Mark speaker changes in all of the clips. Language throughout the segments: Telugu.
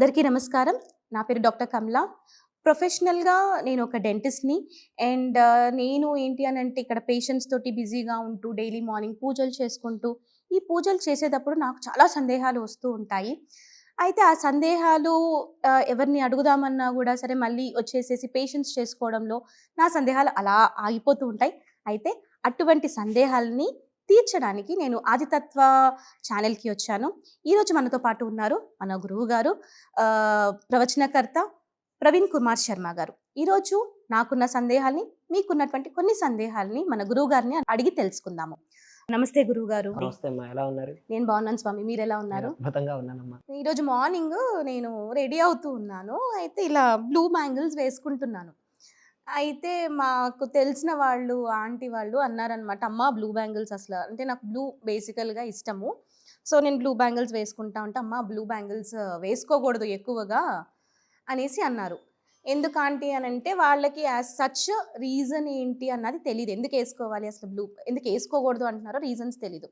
Speaker 1: అందరికీ నమస్కారం. నా పేరు డాక్టర్ కమలా. ప్రొఫెషనల్గా నేను ఒక డెంటిస్ట్ని. అండ్ నేను ఏంటి అని అంటే ఇక్కడ పేషెంట్స్ తోటి బిజీగా ఉంటూ డైలీ మార్నింగ్ పూజలు చేసుకుంటూ ఈ పూజలు చేసేటప్పుడు నాకు చాలా సందేహాలు వస్తూ ఉంటాయి. అయితే ఆ సందేహాలు ఎవరిని అడుగుదామన్నా కూడా సరే మళ్ళీ వచ్చేసేసి పేషెంట్స్ చేసుకోవడంలో నా సందేహాలు అలా ఆగిపోతూ ఉంటాయి. అయితే అటువంటి సందేహాలని తీర్చడానికి నేను ఆదితత్వ ఛానల్కి వచ్చాను. ఈరోజు మనతో పాటు ఉన్నారు మన గురువు గారు ప్రవచనకర్త ప్రవీణ్ కుమార్ శర్మ గారు. ఈరోజు నాకున్న సందేహాల్ని మీకున్నటువంటి కొన్ని సందేహాల్ని మన గురువు గారిని అడిగి తెలుసుకుందాము. నమస్తే గురువు గారు.
Speaker 2: ఎలా ఉన్నారు?
Speaker 1: నేను బాగున్నాను స్వామి మీరు ఎలా
Speaker 2: నేను
Speaker 1: ఉన్నారు ఈరోజు మార్నింగ్ నేను రెడీ అవుతూ ఉన్నాను. అయితే ఇలా బ్లూ బ్యాంగిల్స్ వేసుకుంటున్నాను. అయితే మాకు తెలిసిన వాళ్ళు ఆంటీ వాళ్ళు అన్నారనమాట అమ్మ బ్లూ బ్యాంగిల్స్ అసలు అంటే నాకు బ్లూ బేసికల్గా ఇష్టము. సో నేను బ్లూ బ్యాంగిల్స్ వేసుకుంటా ఉంటే అమ్మ బ్లూ బ్యాంగిల్స్ వేసుకోకూడదు ఎక్కువగా అనేసి అన్నారు. ఎందుకు ఆంటీ అని అంటే వాళ్ళకి యాజ్ సచ్ రీజన్ ఏంటి అన్నది తెలియదు ఎందుకు వేసుకోవాలి అసలు బ్లూ ఎందుకు వేసుకోకూడదు అంటున్నారో రీజన్స్ తెలీదు.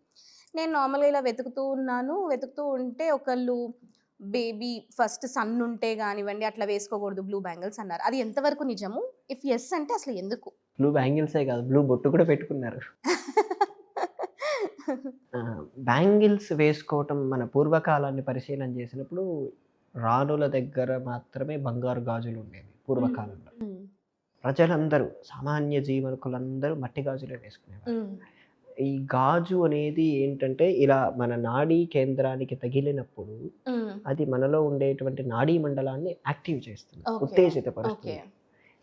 Speaker 1: నేను నార్మల్గా ఇలా వెతుకుతూ ఉన్నాను వెతుకుతూ ఉంటే ఒకళ్ళు బేబీ ఫస్ట్ సన్ ఉంటే కానివ్వండి అట్లా వేసుకోకూడదు బ్లూ బ్యాంగిల్స్ అన్నారు. అది ఎంతవరకు నిజము? ఇఫ్ ఎస్ అంటే అసలు ఎందుకు?
Speaker 2: బ్లూ బ్యాంగిల్సే కాదు బ్లూ బొట్టు కూడా పెట్టుకున్నారు. బ్యాంగిల్స్ వేసుకోవటం మన పూర్వకాలాన్ని పరిశీలన చేసినప్పుడు రాణుల దగ్గర మాత్రమే బంగారు గాజులు ఉండేవి పూర్వకాలంలో. ప్రజలందరూ సామాన్య జీవనకులందరూ మట్టి గాజులే వేసుకునేవారు. ఈ గాజు అనేది ఏంటంటే ఇలా మన నాడీ కేంద్రానికి తగిలినప్పుడు అది మనలో ఉండేటువంటి నాడీ మండలాన్ని యాక్టివ్ చేస్తుంది. ఉత్తేజితపరుస్తుంది.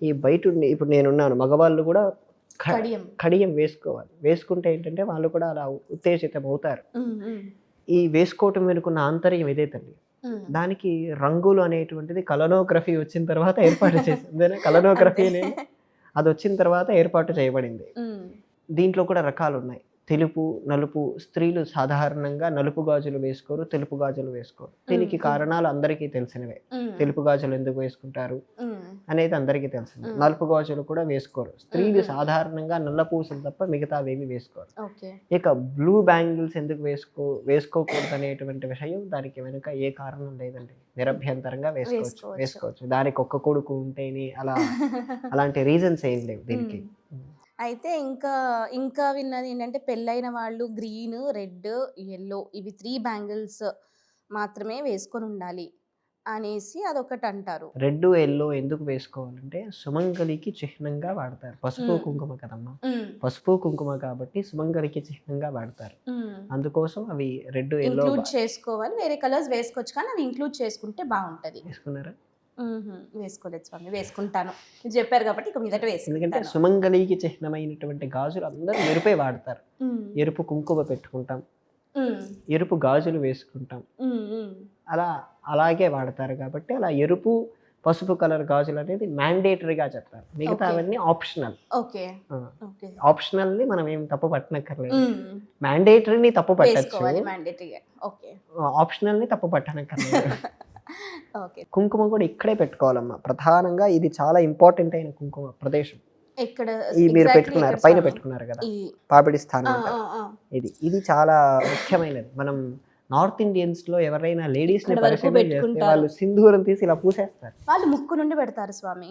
Speaker 2: ఈ బయట ఇప్పుడు నేనున్నాను మగవాళ్ళు కూడా
Speaker 1: కడియం.
Speaker 2: వేసుకోవాలి. వేసుకుంటే ఏంటంటే వాళ్ళు కూడా అలా ఉత్తేజితం అవుతారు ఈ వేసుకోవటం వెనుకున్న ఆంతర్యం ఇదే తల్లి. దానికి రంగులు అనేటువంటిది కలనోగ్రఫీ వచ్చిన తర్వాత ఏర్పాటు చేసింది. కలనోగ్రఫీ. అనేది అది వచ్చిన తర్వాత ఏర్పాటు చేయబడింది. దీంట్లో కూడా రకాలు ఉన్నాయి తెలుపు నలుపు స్త్రీలు సాధారణంగా నలుపు గాజులు వేసుకోరు తెలుపు గాజులు వేసుకోరు. దీనికి. కారణాలు అందరికీ తెలిసినవే. తెలుపు గాజులు ఎందుకు వేసుకుంటారు అనేది అందరికీ తెలిసింది. నలుపు గాజులు కూడా వేసుకోరు. స్త్రీలు. సాధారణంగా నల్ల పూసలు తప్ప మిగతావేమి వేసుకోరు.
Speaker 1: ఓకే.
Speaker 2: ఇక బ్లూ బ్యాంగిల్స్ ఎందుకు వేసుకో వేసుకోకూడదు అనేటువంటి విషయం దానికి వెనుక ఏ కారణం లేదండి. నిరభ్యంతరంగా వేసుకోవచ్చు.
Speaker 1: వేసుకోవచ్చు.
Speaker 2: వేసుకోవచ్చు. దానికి ఒక్క కొడుకు ఉంటేనే అలా అలాంటి రీజన్స్ ఏం లేవు దీనికి.
Speaker 1: అయితే ఇంకా ఇంకా విన్నది ఏంటంటే పెళ్ళైన వాళ్ళు గ్రీన్ రెడ్ ఎల్లో ఇవి త్రీ బ్యాంగిల్స్ మాత్రమే వేసుకొని ఉండాలి అనేసి అదొకటి అంటారు
Speaker 2: రెడ్ ఎల్లో ఎందుకు వేసుకోవాలంటే సుమంగలికి చిహ్నంగా వాడతారు పసుపు. కుంకుమ కదమ్మా పసుపు కుంకుమ కాబట్టి సుమంగలికి చిహ్నంగా వాడతారు. అందుకోసం అవి రెడ్ ఎల్లో
Speaker 1: ఇంక్లూడ్ చేసుకోవాలి వేరే కలర్స్ వేసుకోవచ్చు కానీ అవి ఇంక్లూడ్ చేసుకుంటే బాగుంటది
Speaker 2: వేసుకున్నారా.
Speaker 1: వేసుకోలేదు స్వామి వేసుకుంటాను. మీరు చెప్పారు కాబట్టి ఇక మీదట
Speaker 2: ఎందుకంటే సుమంగలికి చిహ్నమైనటువంటి గాజులు అందరూ ఎరుపే వాడతారు. ఎరుపు కుంకుమ పెట్టుకుంటాం. ఎరుపు గాజులు వేసుకుంటాం. అలా అలాగే వాడతారు కాబట్టి అలా ఎరుపు పసుపు కలర్ గాజులు అనేది మ్యాండేటరీగా చెప్తారు. మిగతా. అవన్నీ ఆప్షనల్.
Speaker 1: ఓకే.
Speaker 2: ఆ.
Speaker 1: ఓకే.
Speaker 2: ఆప్షనల్ని మనం ఏం తప్పు పట్టనక్కర్లేదు. మ్యాండేటరీని తప్పు పట్టచ్చు. ఆప్షనల్ని తప్పు పట్టనక్కర్లేదు. కుంకుమ కూడా ఇక్కడే పెట్టుకోవాలమ్మా ప్రధానంగా ఇది చాలా ఇంపార్టెంట్ అయిన కుంకుమ ప్రదేశం
Speaker 1: ఎక్కడ
Speaker 2: ఈ మీరు పెట్టుకున్నారు పైన? పెట్టుకున్నారు కదా పాపిడి స్థానం. ఇది ఇది చాలా ముఖ్యమైనది మనం నార్త్ ఇండియన్స్లో ఎవరైనా లేడీస్ని
Speaker 1: ఇక్కడ
Speaker 2: చేస్తే. వాళ్ళు సింధూరం తీసి ఇలా పూసేస్తారు
Speaker 1: వాళ్ళు ముక్కు నుండి పెడతారు స్వామి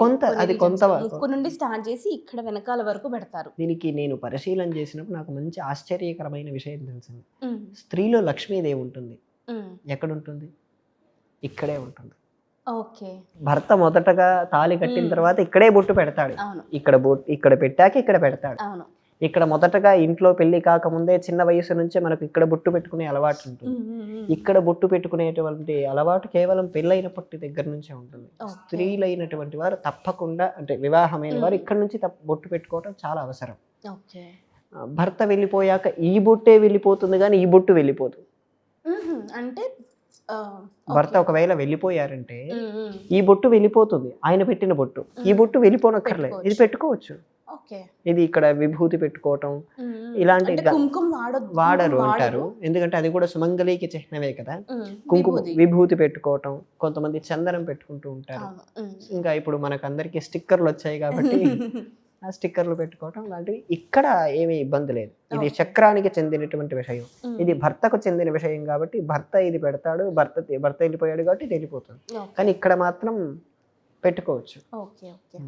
Speaker 2: కొంత, అది కొంత.
Speaker 1: ముక్కు నుండి స్టార్ట్ చేసి ఇక్కడ వెనకాల వరకు పెడతారు
Speaker 2: దీనికి నేను పరిశీలన చేసినప్పుడు నాకు మంచి ఆశ్చర్యకరమైన విషయం తెలిసింది. స్త్రీలో లక్ష్మీదేవి ఉంటుంది. ఎక్కడ ఉంటుంది ఇక్కడే ఉంటుంది
Speaker 1: ఓకే
Speaker 2: భర్త మొదటగా తాళి కట్టిన. తర్వాత ఇక్కడే బొట్టు పెడతాడు ఇక్కడ బొట్టు ఇక్కడ పెట్టాక ఇక్కడ పెడతాడు ఇక్కడ మొదటగా ఇంట్లో పెళ్ళి కాకముందే చిన్న వయసు నుంచే మనకు ఇక్కడ బొట్టు పెట్టుకునే అలవాటు ఉంటుంది. ఇక్కడ బొట్టు పెట్టుకునేటువంటి అలవాటు కేవలం పెళ్ళైనప్పటి దగ్గర నుంచే ఉంటుంది. స్త్రీలైనటువంటి వారు తప్పకుండా అంటే వివాహమైన వారు. ఇక్కడ నుంచి బొట్టు పెట్టుకోవడం చాలా అవసరం భర్త వెళ్ళిపోయాక ఈ బొట్టే వెళ్ళిపోతుంది కానీ ఈ బొట్టు వెళ్ళిపోదు
Speaker 1: మ్మ్. అంటే
Speaker 2: భర్త. ఒకవేళ వెళ్ళిపోయారంటే. ఈ బొట్టు వెళ్ళిపోతుంది ఆయన పెట్టిన బొట్టు ఈ. బొట్టు వెళ్ళిపోనక్కర్లేదు ఇది
Speaker 1: పెట్టుకోవచ్చు.
Speaker 2: ఇది ఇక్కడ విభూతి పెట్టుకోవటం. ఇలాంటి వాడరు అంటారు ఎందుకంటే అది కూడా సుమంగళికి చిహ్నమే కదా. కుంకుమ. విభూతి పెట్టుకోవటం కొంతమంది చందనం పెట్టుకుంటూ ఉంటారు. ఇంకా ఇప్పుడు మనకు అందరికి స్టిక్కర్లు వచ్చాయి కాబట్టి స్టిక్కర్లు పెట్టుకోవటం లాంటివి. ఇక్కడ ఏమీ ఇబ్బంది లేదు. ఇది. చక్రానికి చెందినటువంటి విషయం. ఇది భర్తకు చెందిన విషయం కాబట్టి భర్త ఇది పెడతాడు భర్త భర్త వెళ్ళిపోయాడు కాబట్టి ఇది వెళ్ళిపోతుంది. కానీ ఇక్కడ మాత్రం పెట్టుకోవచ్చు.
Speaker 1: Okay okay.